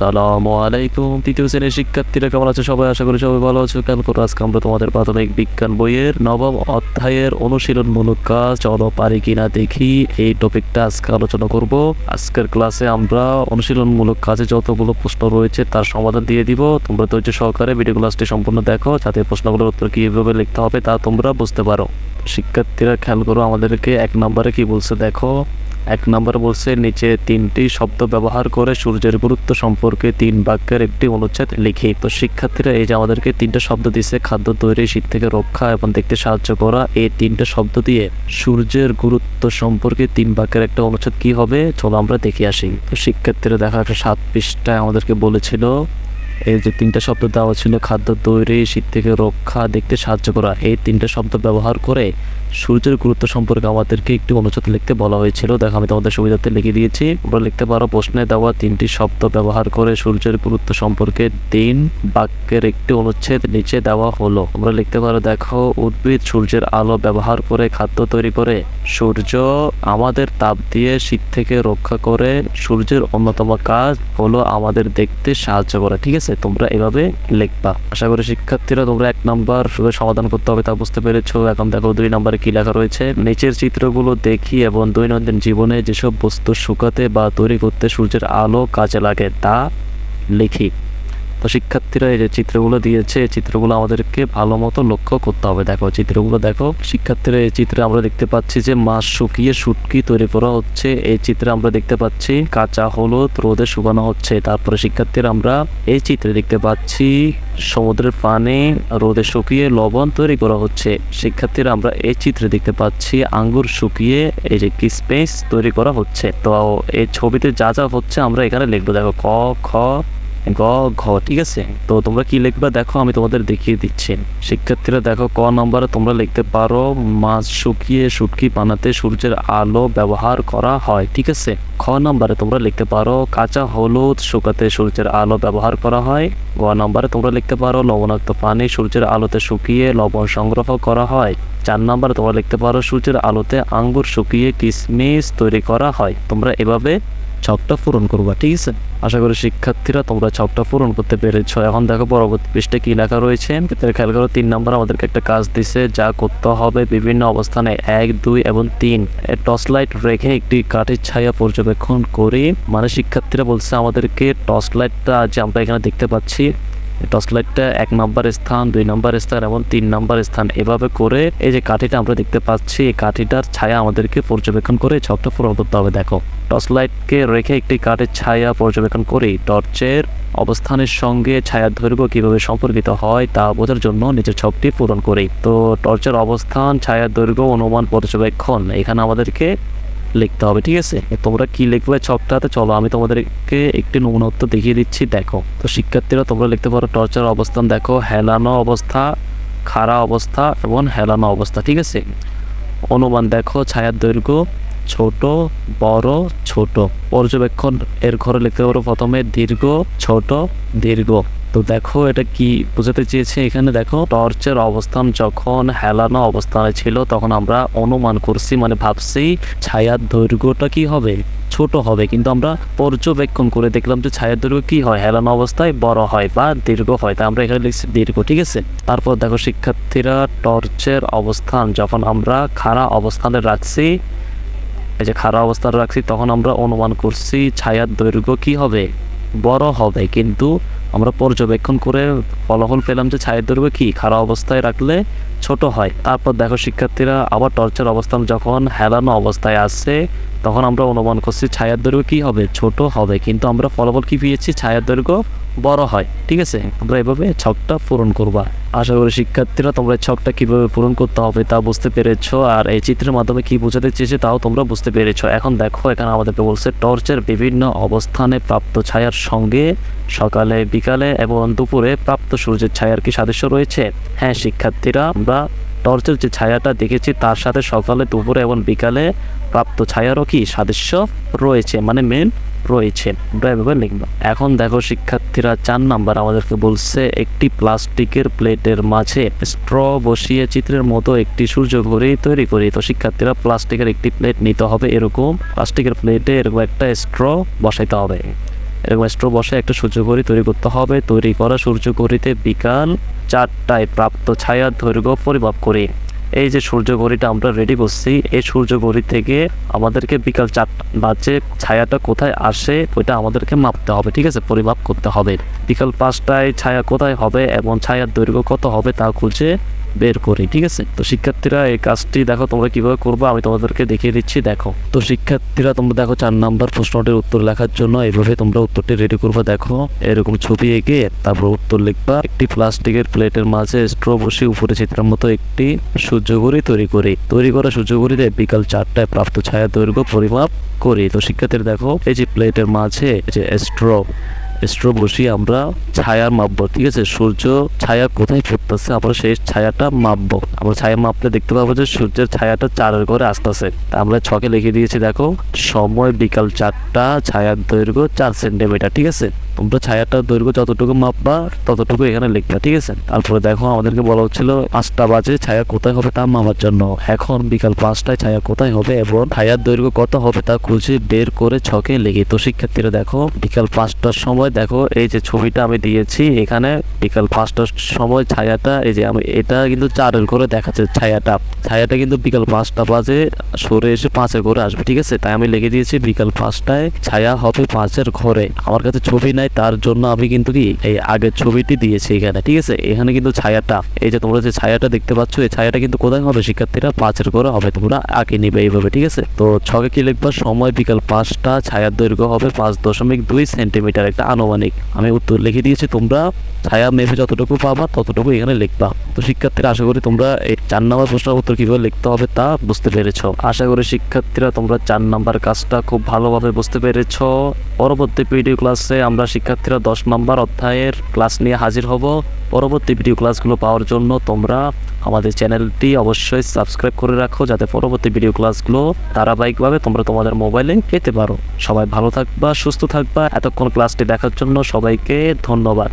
আসসালামু আলাইকুম। তৃতীয় শ্রেণির শিক্ষার্থীরা কেমন আছে? সবাই আশা করি সবাই ভালো আছো। কেন করো আজকে আমরা তোমাদের প্রাথমিক বিজ্ঞান বইয়ের নবম অধ্যায়ের অনুশীলনমূলক কাজ চলো পারি কিনা দেখি। এই টপিকটা আজকে আলোচনা করব। আজকের ক্লাসে আমরা অনুশীলনমূলক কাজে যতগুলো প্রশ্ন রয়েছে তার সমাধান দিয়ে দিব। তোমরা ধৈর্য সহকারে ভিডিও ক্লাসটি সম্পূর্ণ দেখো, যাতে প্রশ্নগুলোর উত্তর কীভাবে লিখতে হবে তা তোমরা বুঝতে পারো। শিক্ষার্থীরা খেয়াল করো, আমাদেরকে এক নম্বরে কি বলছে, দেখো। এক নম্বর বলছে, নিচে তিনটি শব্দ ব্যবহার করে সূর্যের গুরুত্ব সম্পর্কে তিন বাক্যের একটি অনুচ্ছেদ লিখি। তো শিক্ষার্থীরা এই যে আমাদেরকে তিনটা শব্দ দিছে খাদ্য তৈরি, শীত থেকে রক্ষা এবং দেখতে সাহায্য করা, এই তিনটা শব্দ দিয়ে সূর্যের গুরুত্ব সম্পর্কে তিন বাক্যের একটা অনুচ্ছেদ কি হবে? চলো আমরা দেখে আসি। তো শিক্ষার্থীরা দেখা একটা সাত পৃষ্ঠায় আমাদেরকে বলেছিল, এই যে তিনটা শব্দ দেওয়া ছিল, খাদ্য তৈরি, শীত থেকে রক্ষা, দেখতে সাহায্য করা, এই তিনটা শব্দ ব্যবহার করে সূর্যের গুরুত্ব সম্পর্কে আমাদেরকে একটি অনুচ্ছেদ লিখতে বলা হয়েছিল। দেখো, আমি তোমাদের সুবিধার্থে লিখে দিয়েছি। তোমরা লিখতে পারো, প্রশ্নে দেওয়া তিনটি শব্দ ব্যবহার করে সূর্যের গুরুত্ব সম্পর্কে তিন বাক্যের একটি অনুচ্ছেদ নিচে দেওয়া হলো। তোমরা লিখতে পারো, দেখো, উদ্ভিদ সূর্যের আলো ব্যবহার করে খাদ্য তৈরি করে। সূর্য আমাদের তাপ দিয়ে শীত থেকে রক্ষা করে। সূর্যের অন্যতম কাজ হলো আমাদের দেখতে সাহায্য করা। ঠিক আছে? তোমরা এভাবে লিখবা। আশা করি শিক্ষার্থীরা তোমরা এক নাম্বার সমাধান করতে হবে তা বুঝতে পেরেছ। এখন দেখো, দুই নাম্বারে কি লেখা রয়েছে। নিচের চিত্রগুলো দেখি এবং দৈনন্দিন জীবনে যেসব বস্তু শুকাতে বা তৈরি করতে সূর্যের আলো কাজে লাগে তা লিখি। তো শিক্ষার্থীরা এই যে চিত্রগুলো দিয়েছে চিত্রগুলো আমাদেরকে ভালো মতো লক্ষ্য করতে হবে। দেখো চিত্রগুলো দেখো। শিক্ষার্থীরা এই চিত্রে আমরা দেখতে পাচ্ছি যে মাছ শুকিয়ে শুটকি তৈরি করা হচ্ছে। এই চিত্রে আমরা দেখতে পাচ্ছি কাঁচা হলুদ রোদে শুকানো হচ্ছে। তারপরে শিক্ষার্থীরা আমরা এই চিত্রে দেখতে পাচ্ছি সমুদ্রের পানি রোদে শুকিয়ে লবণ তৈরি করা হচ্ছে। শিক্ষার্থীরা আমরা এই চিত্রে দেখতে পাচ্ছি আঙ্গুর শুকিয়ে এই যে কিসপেস তৈরি করা হচ্ছে। তো এই ছবিতে যা যা হচ্ছে আমরা এখানে লিখব। দেখো, ক, খ গ ঘ ঠিক আছে? তো তোমরা কি লিখবা? দেখো, আমি তোমাদের দেখিয়ে দিচ্ছি। শিক্ষার্থীরা, দেখো, ক নম্বরে তোমরা লিখতে পারো, মাছ শুকিয়ে শুটকি বানাতে সূর্যের আলো ব্যবহার করা হয়, ঠিক আছে? খ নম্বরে তোমরা লিখতে পারো, কাঁচা হলুদ শুকাতে সূর্যের আলো ব্যবহার করা হয়। গ নম্বরে তোমরা লিখতে পারো, লবণাক্ত পানি সূর্যের আলোতে শুকিয়ে লবণ সংগ্রহ করা হয়। চার নম্বরে তোমরা লিখতে পারো, সূর্যের আলোতে আঙ্গুর শুকিয়ে কিসমিস তৈরি করা হয়। তোমরা এভাবে ছকটা পূরণ করবা, ঠিক আছে? আশা করি শিক্ষার্থীরা তোমরা ছকটা পূরণ করতে পেরেছ। এখন দেখো পরবর্তী পৃষ্ঠে কি লেখা রয়েছে। খেয়াল করো, তিন নম্বর আমাদেরকে একটা কাজ দিছে, যা করতে হবে বিভিন্ন অবস্থানে, এক, দুই এবং তিন। টর্চ লাইট রেখে একটি কাঠের ছায়া পর্যবেক্ষণ করি। মানে শিক্ষার্থীরা বলছে আমাদেরকে টর্চ লাইটটা যে আমরা এখানে দেখতে পাচ্ছি টর্চ লাইটটা এক নম্বর স্থান, দুই নম্বর স্থান এবং তিন নম্বর স্থান। এভাবে করে এই যে কাঠিটা আমরা দেখতে পাচ্ছি, এই কাঠিটার ছায়া আমাদেরকে পর্যবেক্ষণ করে ছকটা পূরণ করতে হবে। দেখো টর্চ লাইটকে রেখে একটি কাঠের ছায়া পর্যবেক্ষণ করি। টর্চের অবস্থানের সঙ্গে ছায়ার দৈর্ঘ্য কীভাবে সম্পর্কিত হয় তা বোঝার জন্য নিচের ছকটি পূরণ করি। তো, টর্চের অবস্থান ছায়ার দৈর্ঘ্য, অনুমান পর্যবেক্ষণ। এখানে আমাদেরকে লিখতে হবে, ঠিক আছে? তোমরা কি লিখবে ছকটাতে চলো, আমি তোমাদেরকে একটি নমুনা উত্তর দেখিয়ে দিচ্ছি, দেখো। তো শিক্ষার্থীরা, তোমরা লিখতে পারো, টর্চার অবস্থান, দেখো, হেলানো অবস্থা, খাড়া অবস্থা এবং হেলানো অবস্থা, ঠিক আছে? অনুমান, দেখো, ছায়ার দৈর্ঘ্য ছোট, বড়, ছোট। পর্যবেক্ষণ, এর ঘরে লিখতে পারো প্রথমে দীর্ঘ, ছোট, দীর্ঘ। তো দেখো, এটা কি বোঝাতে চেয়েছে? এখানে দেখো, টর্চের অবস্থান যখন হেলানো অবস্থানে ছিল, তখন আমরা অনুমান করছি মানে ভাবছি ছায়ার দৈর্ঘ্যটা কি হবে? ছোট হবে। কিন্তু আমরা পর্যবেক্ষণ করে দেখলাম যে ছায়ার দৈর্ঘ্য কি হয়? হেলানো অবস্থায় বড় হয় বা দীর্ঘ হয়। তাই আমরা এখানে লিখছি দীর্ঘ, ঠিক আছে? তারপর দেখো, শিক্ষার্থীরা টর্চের অবস্থান যখন আমরা খাড়া অবস্থানে রাখছি, এই যে খারাপ অবস্থায় রাখছি, তখন আমরা অনুমান করছি ছায়ার দৈর্ঘ্য কি হবে? বড় হবে। কিন্তু আমরা পর্যবেক্ষণ করে ফলাফল পেলাম যে ছায়ের দৈর্ঘ্য কি? খারাপ অবস্থায় রাখলে ছোট হয়। তারপর দেখো শিক্ষার্থীরা আবার টর্চের অবস্থান যখন হেলানো অবস্থায় আসছে তখন আমরা অনুমান করছি ছায়ার দৈর্ঘ্য কি হবে? ছোট হবে। কিন্তু আমরা ফলাফল কি পেয়েছি? ছায়ার দৈর্ঘ্য বড় হয়। ঠিক আছে? তোমরা এভাবে ছকটা পূরণ করবা। আশা করি শিক্ষার্থীরা তোমরা ছকটা কীভাবে পূরণ করতে হবে তা বুঝতে পেরেছ। আর এই চিত্রের মাধ্যমে কি বোঝাতে চেয়েছে তাও তোমরা বুঝতে পেরেছ। এখন দেখো, এখানে আমাদেরকে বলছে, টর্চের বিভিন্ন অবস্থানে প্রাপ্ত ছায়ার সঙ্গে সকালে, বিকালে এবং দুপুরে প্রাপ্ত সূর্যের ছায়ার কি সাদৃশ্য রয়েছে? হ্যাঁ শিক্ষার্থীরা, আমরা টর্চের যে ছায়াটা দেখেছি, তার সাথে সকালে, দুপুরে এবং বিকালে প্রাপ্ত ছায়ারও কি সাদৃশ্য রয়েছে? মানে মেন রয়েছে। এভাবে লিখব। এখন দেখো, শিক্ষার্থীরা চার নাম্বার আমাদেরকে বলছে, একটি প্লাস্টিকের প্লেটের মাঝে স্ট্র বসিয়ে চিত্রের মতো একটি সূর্য ঘড়ি তৈরি করি। তো শিক্ষার্থীরা প্লাস্টিকের একটি প্লেট নিতে হবে এরকম। প্লাস্টিকের প্লেটে এরকম একটা স্ট্র বসাইতে হবে। এরকম স্ট্রো বসে একটা সূর্য ঘড়ি তৈরি করতে হবে। তৈরি করা সূর্য ঘড়িতে বিকাল চারটায় প্রাপ্ত ছায়ার দৈর্ঘ্য পরিমাপ করি। এই যে সূর্য ঘড়িটা আমরা রেডি করছি, এই সূর্য ঘড়ি থেকে আমাদেরকে বিকাল চারটা বাজে ছায়াটা কোথায় আসে ওইটা আমাদেরকে মাপতে হবে, ঠিক আছে? পরিমাপ করতে হবে। বিকাল পাঁচটায় ছায়া কোথায় হবে এবং ছায়ার দৈর্ঘ্য কত হবে তা খুঁজে বের করি, ঠিক আছে? তো শিক্ষার্থীরা, এই কাজটি দেখো তোমরা কীভাবে করবে, আমি তোমাদেরকে দেখিয়ে দিচ্ছি, দেখো। তো শিক্ষার্থীরা, তোমরা দেখো চার নাম্বার প্রশ্নটির উত্তর লেখার জন্য এইভাবে তোমরা উত্তরটি রেডি করবে, দেখো। এরকম ছবি এঁকে তারপর উত্তর লিখবা। একটি প্লাস্টিকের প্লেটের মাঝে স্ট্র বসে উপরে চিত্রের মতো একটি সূর্যঘড়ি তৈরি করি। তৈরি করা সূর্যঘড়িতে বিকাল চারটায় প্রাপ্ত ছায়া দৈর্ঘ্য পরিমাপ করি। তো শিক্ষার্থীরা, দেখো, এই যে প্লেটের মাঝে যে স্ট্র স্ট্র বসিয়ে আমরা ছায়া মাপবো, ঠিক আছে? সূর্য ছায়া কোথায় পড়তেছে আমরা সেই ছায়াটা মাপবো। আমরা ছায়া মাপলে দেখতে পাবো যে সূর্যের ছায়াটা চারের ঘরে আসতেছে। আমরা ছকে লিখে দিয়েছি, দেখো, সময় বিকাল চারটা, ছায়ার দৈর্ঘ্য চার সেন্টিমিটার, ঠিক আছে? তোমরা ছায়াটার দৈর্ঘ্য যতটুকু মাপবা, ততটুকু এখানে লিখবা, ঠিক আছে? তারপরে দেখো, আমাদেরকে বলা হচ্ছিল পাঁচটা বাজে, ছায়া কোথায় হবে তা মাপার জন্য। এখন বিকাল পাঁচটায় ছায়া কোথায় হবে এবং ছায়ার দৈর্ঘ্য কত হবে তা খুঁজে বের করে ছকে লিখি। তো শিক্ষার্থীরা দেখো, বিকাল পাঁচটার সময় দেখো, এই যে ছবিটা আমি দিয়েছি, এখানে বিকাল পাঁচটার সময় ছায়াটা, এই যে আমি, এটা কিন্তু চারের করে দেখাচ্ছে ছায়াটা। ছায়াটা কিন্তু বিকাল পাঁচটা বাজে, সরে এসে পাঁচের ঘরে আসবে, ঠিক আছে? তাই আমি লিখে দিয়েছি বিকাল পাঁচটায় ছায়া হবে পাঁচের ঘরে। আমার কাছে ছবি নাই তার জন্য আমি কিন্তু কি এই আগের ছবিটি দিয়েছি এখানে, ঠিক আছে? এখানে কিন্তু ছায়াটা, এই যে তোমরা যে ছায়াটা দেখতে পাচ্ছ, এই ছায়াটা কিন্তু কোথায় হবে? শিক্ষার্থীরা পাঁচের ঘরে হবে, তোমরা আঁকে নিবে এইভাবে, ঠিক আছে? তো ছকে কি লিখবা? সময় বিকাল পাঁচটা, ছায়ার দৈর্ঘ্য হবে পাঁচ দশমিক দুই সেন্টিমিটার, একটা আনুমানিক। আমি উত্তর লিখে দিয়েছি, তোমরা ছায়া মেপে যতটুকু পাবা, ততটুকু এখানে লিখবা। তো শিক্ষার্থীরা, আশা করি তোমরা এই চার নম্বর প্রশ্নের উত্তর কীভাবে লিখতে হবে তা বুঝতে পেরেছ। আশা করি শিক্ষার্থীরা তোমরা চার নাম্বার কাজটা খুব ভালোভাবে বুঝতে পেরেছ। পরবর্তী ভিডিও ক্লাসে আমরা শিক্ষার্থীরা দশ নম্বর অধ্যায়ের ক্লাস নিয়ে হাজির হব। পরবর্তী ভিডিও ক্লাসগুলো পাওয়ার জন্য তোমরা আমাদের চ্যানেলটি অবশ্যই সাবস্ক্রাইব করে রাখো যাতে পরবর্তী ভিডিও ক্লাসগুলো ধারাবাহিকভাবে তোমরা তোমাদের মোবাইলে পেতে পারো। সবাই ভালো থাকবা, সুস্থ থাকবা। এতক্ষণ ক্লাসটি দেখার জন্য সবাইকে ধন্যবাদ।